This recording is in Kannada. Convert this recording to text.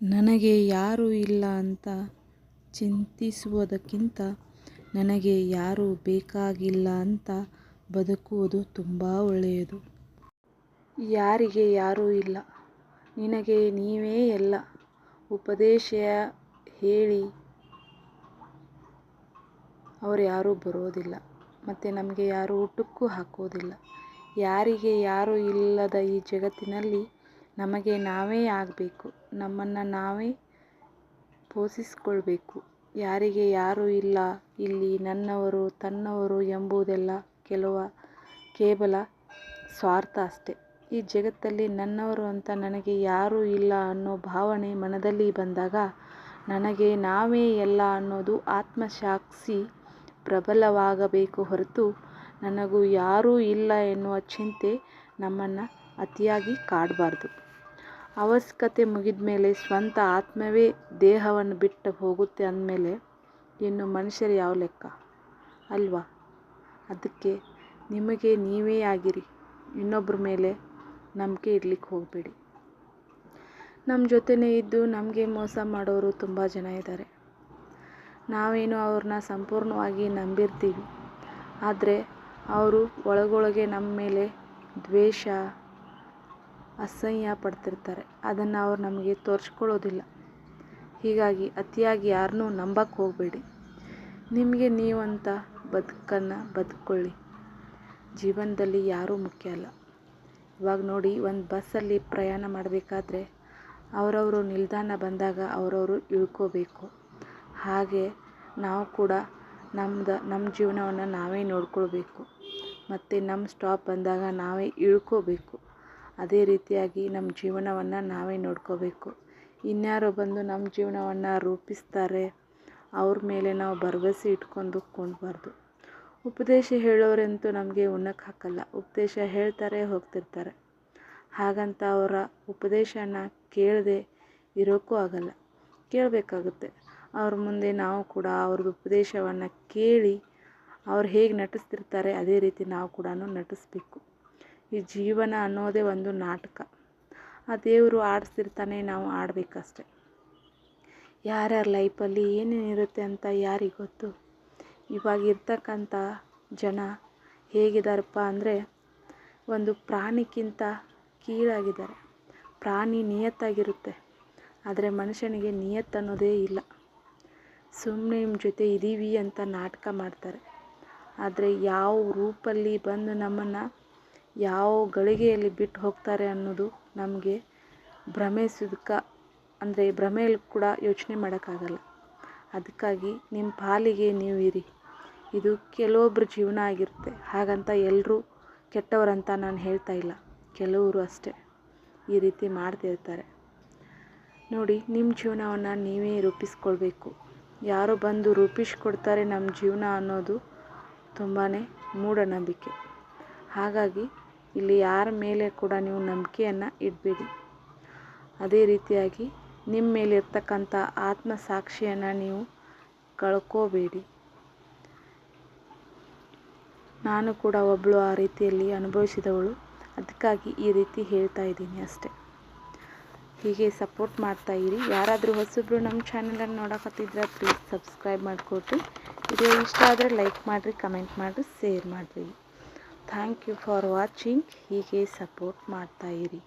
ನನಗೆ ಯಾರೂ ಇಲ್ಲ ಅಂತ ಚಿಂತಿಸುವುದಕ್ಕಿಂತ ನನಗೆ ಯಾರೂ ಬೇಕಾಗಿಲ್ಲ ಅಂತ ಬದುಕುವುದು ತುಂಬ ಒಳ್ಳೆಯದು. ಯಾರಿಗೆ ಯಾರೂ ಇಲ್ಲ. ನಿನಗೆ ನೀವೇ ಎಲ್ಲ. ಉಪದೇಶ ಹೇಳಿ. ಅವರು ಯಾರೂ ಬರೋದಿಲ್ಲ. ಮತ್ತು ನಮಗೆ ಯಾರೂ ಊಟಕ್ಕೂ ಹಾಕೋದಿಲ್ಲ. ಯಾರಿಗೆ ಯಾರೂ ಇಲ್ಲದ ಈ ಜಗತ್ತಿನಲ್ಲಿ ನಮಗೆ ನಾವೇ ಆಗಬೇಕು. ನಮ್ಮನ್ನು ನಾವೇ ಪೋಷಿಸಿಕೊಳ್ಬೇಕು. ಯಾರಿಗೆ ಯಾರೂ ಇಲ್ಲ, ಇಲ್ಲಿ ನನ್ನವರು, ತನ್ನವರು ಎಂಬುದೆಲ್ಲ ಕೆಲವು ಕೇವಲ ಸ್ವಾರ್ಥ ಅಷ್ಟೆ. ಈ ಜಗತ್ತಲ್ಲಿ ನನ್ನವರು ಅಂತ ನನಗೆ ಯಾರೂ ಇಲ್ಲ ಅನ್ನೋ ಭಾವನೆ ಮನದಲ್ಲಿ ಬಂದಾಗ ನನಗೆ ನಾವೇ ಎಲ್ಲ ಅನ್ನೋದು ಆತ್ಮಸಾಕ್ಷಿ ಪ್ರಬಲವಾಗಬೇಕು ಹೊರತು ನನಗೂ ಯಾರೂ ಇಲ್ಲ ಎನ್ನುವ ಚಿಂತೆ ನಮ್ಮನ್ನು ಅತಿಯಾಗಿ ಕಾಡಬಾರ್ದು. ಅವಶ್ಯಕತೆ ಮುಗಿದ ಮೇಲೆ ಸ್ವಂತ ಆತ್ಮವೇ ದೇಹವನ್ನು ಬಿಟ್ಟು ಹೋಗುತ್ತೆ ಅಂದಮೇಲೆ ಇನ್ನು ಮನುಷ್ಯರು ಯಾವ ಲೆಕ್ಕ? ಅಲ್ವಾ? ಅದಕ್ಕೆ ನಿಮಗೆ ನೀವೇ ಆಗಿರಿ. ಇನ್ನೊಬ್ಬರ ಮೇಲೆ ನಂಬಿಕೆ ಇಡ್ಲಿಕ್ಕೆ ಹೋಗಬೇಡಿ. ನಮ್ಮ ಜೊತೆನೇ ಇದ್ದು ನಮಗೆ ಮೋಸ ಮಾಡೋರು ತುಂಬ ಜನ ಇದ್ದಾರೆ. ನಾವೇನು ಅವ್ರನ್ನ ಸಂಪೂರ್ಣವಾಗಿ ನಂಬಿರ್ತೀವಿ. ಆದರೆ ಅವರು ಒಳಗೊಳಗೆ ನಮ್ಮ ಮೇಲೆ ದ್ವೇಷ ಅಸಹ್ಯ ಪಡ್ತಿರ್ತಾರೆ ಅದನ್ನು ಅವ್ರು ನಮಗೆ ತೋರಿಸ್ಕೊಳ್ಳೋದಿಲ್ಲ. ಹೀಗಾಗಿ ಅತಿಯಾಗಿ ಯಾರನ್ನೂ ನಂಬಕ್ಕೆ ಹೋಗಬೇಡಿ. ನಿಮಗೆ ನೀವಂತ ಬದುಕನ್ನು ಬದುಕೊಳ್ಳಿ ಜೀವನದಲ್ಲಿ ಯಾರೂ ಮುಖ್ಯ ಅಲ್ಲ. ಇವಾಗ ನೋಡಿ ಒಂದು ಬಸ್ಸಲ್ಲಿ ಪ್ರಯಾಣ ಮಾಡಬೇಕಾದ್ರೆ ಅವರವರು ನಿಲ್ದಾಣ ಬಂದಾಗ ಅವರವರು ಇಳ್ಕೋಬೇಕು. ಹಾಗೆ ನಾವು ಕೂಡ ನಮ್ದು ನಮ್ಮ ಜೀವನವನ್ನು ನಾವೇ ನೋಡ್ಕೊಳ್ಬೇಕು. ಮತ್ತು ನಮ್ಮ ಸ್ಟಾಪ್ ಬಂದಾಗ ನಾವೇ ಇಳ್ಕೋಬೇಕು. ಅದೇ ರೀತಿಯಾಗಿ ನಮ್ಮ ಜೀವನವನ್ನು ನಾವೇ ನೋಡ್ಕೋಬೇಕು. ಇನ್ಯಾರೋ ಬಂದು ನಮ್ಮ ಜೀವನವನ್ನು ರೂಪಿಸ್ತಾರೆ, ಅವ್ರ ಮೇಲೆ ನಾವು ಭರವಸೆ ಇಟ್ಕೊಂಡು ಕೊಂಡ್ಬಾರ್ದು. ಉಪದೇಶ ಹೇಳೋರಂತೂ ನಮಗೆ ಉಣ್ಣಕ್ಕೆ ಹಾಕಲ್ಲ. ಉಪದೇಶ ಹೇಳ್ತಾರೆ, ಹೋಗ್ತಿರ್ತಾರೆ. ಹಾಗಂತ ಅವರ ಉಪದೇಶನ ಕೇಳದೆ ಇರೋಕ್ಕೂ ಆಗಲ್ಲ. ಕೇಳಬೇಕಾಗುತ್ತೆ. ಅವ್ರ ಮುಂದೆ ನಾವು ಕೂಡ ಅವ್ರದ್ದು ಉಪದೇಶವನ್ನು ಕೇಳಿ ಅವ್ರು ಹೇಗೆ ನಟಿಸ್ತಿರ್ತಾರೆ, ಅದೇ ರೀತಿ ನಾವು ಕೂಡ ನಟಿಸ್ಬೇಕು. ಈ ಜೀವನ ಅನ್ನೋದೇ ಒಂದು ನಾಟಕ. ಆ ದೇವರು ಆಡಿಸ್ತಿರ್ತಾನೆ, ನಾವು ಆಡಬೇಕಷ್ಟೆ. ಯಾರ್ಯಾರ ಲೈಫಲ್ಲಿ ಏನೇನಿರುತ್ತೆ ಅಂತ ಯಾರಿಗೆ ಗೊತ್ತು? ಇವಾಗ ಇರ್ತಕ್ಕಂಥ ಜನ ಹೇಗಿದ್ದಾರಪ್ಪ ಅಂದರೆ, ಒಂದು ಪ್ರಾಣಿಗಿಂತ ಕೀಳಾಗಿದ್ದಾರೆ. ಪ್ರಾಣಿ ನಿಯತ್ತಾಗಿರುತ್ತೆ, ಆದರೆ ಮನುಷ್ಯನಿಗೆ ನಿಯತ್ತನ್ನೋದೇ ಇಲ್ಲ. ಸುಮ್ಮನೆ ನಿಮ್ಮ ಜೊತೆ ಇದ್ದೀವಿ ಅಂತ ನಾಟಕ ಮಾಡ್ತಾರೆ. ಆದರೆ ಯಾವ ರೂಪಲ್ಲಿ ಬಂದು ನಮ್ಮನ್ನು ಯಾವ ಗಳಿಗೆಯಲ್ಲಿ ಬಿಟ್ಟು ಹೋಗ್ತಾರೆ ಅನ್ನೋದು ನಮಗೆ ಭ್ರಮೆ ಭ್ರಮಿಸೋದಕ್ಕೆ ಅಂದರೆ ಭ್ರಮೆಯಲ್ಲಿ ಕೂಡ ಯೋಚನೆ ಮಾಡೋಕ್ಕಾಗಲ್ಲ. ಅದಕ್ಕಾಗಿ ನಿಮ್ಮ ಪಾಲಿಗೆ ನೀವು ಇರಿ. ಇದು ಕೆಲವೊಬ್ರ ಜೀವನ ಆಗಿರುತ್ತೆ. ಹಾಗಂತ ಎಲ್ಲರೂ ಕೆಟ್ಟವರಂತ ನಾನು ಹೇಳ್ತಾ ಇಲ್ಲ. ಕೆಲವರು ಅಷ್ಟೇ ಈ ರೀತಿ ಮಾಡ್ತಿರ್ತಾರೆ. ನೋಡಿ ನಿಮ್ಮ ಜೀವನವನ್ನು ನೀವೇ ರೂಪಿಸ್ಕೊಳ್ಬೇಕು. ಯಾರೋ ಬಂದು ರೂಪಿಸ್ಕೊಡ್ತಾರೆ ನಮ್ಮ ಜೀವನ ಅನ್ನೋದು ತುಂಬಾ ಮೂಢನಂಬಿಕೆ. ಹಾಗಾಗಿ ಇಲ್ಲಿ ಯಾರ ಮೇಲೆ ಕೂಡ ನೀವು ನಂಬಿಕೆಯನ್ನು ಇಡಬೇಡಿ. ಅದೇ ರೀತಿಯಾಗಿ ನಿಮ್ಮ ಮೇಲೆ ಮೇಲಿರ್ತಕ್ಕಂಥ ಆತ್ಮಸಾಕ್ಷಿಯನ್ನು ನೀವು ಕಳ್ಕೋಬೇಡಿ. ನಾನು ಕೂಡ ಒಬ್ಬಳು ಆ ರೀತಿಯಲ್ಲಿ ಅನುಭವಿಸಿದವಳು. ಅದಕ್ಕಾಗಿ ಈ ರೀತಿ ಹೇಳ್ತಾ ಇದ್ದೀನಿ ಅಷ್ಟೆ. ಹೀಗೆ ಸಪೋರ್ಟ್ ಮಾಡ್ತಾ ಇರಿ. ಯಾರಾದರೂ ಹೊಸಬ್ರು ನಮ್ಮ ಚಾನಲನ್ನು ನೋಡಕತ್ತಿದ್ರೆ ಪ್ಲೀಸ್ ಸಬ್ಸ್ಕ್ರೈಬ್ ಮಾಡಿಕೊಡ್ರಿ ವಿಡಿಯೋ ಇಷ್ಟ ಆದರೆ ಲೈಕ್ ಮಾಡಿರಿ ಕಮೆಂಟ್ ಮಾಡಿರಿ ಶೇರ್ ಮಾಡಿರಿ. ಥ್ಯಾಂಕ್ ಯು ಫಾರ್ ವಾಚಿಂಗ್ ಹೀಗೆ ಸಪೋರ್ಟ್ ಮಾಡ್ತಾಯಿರಿ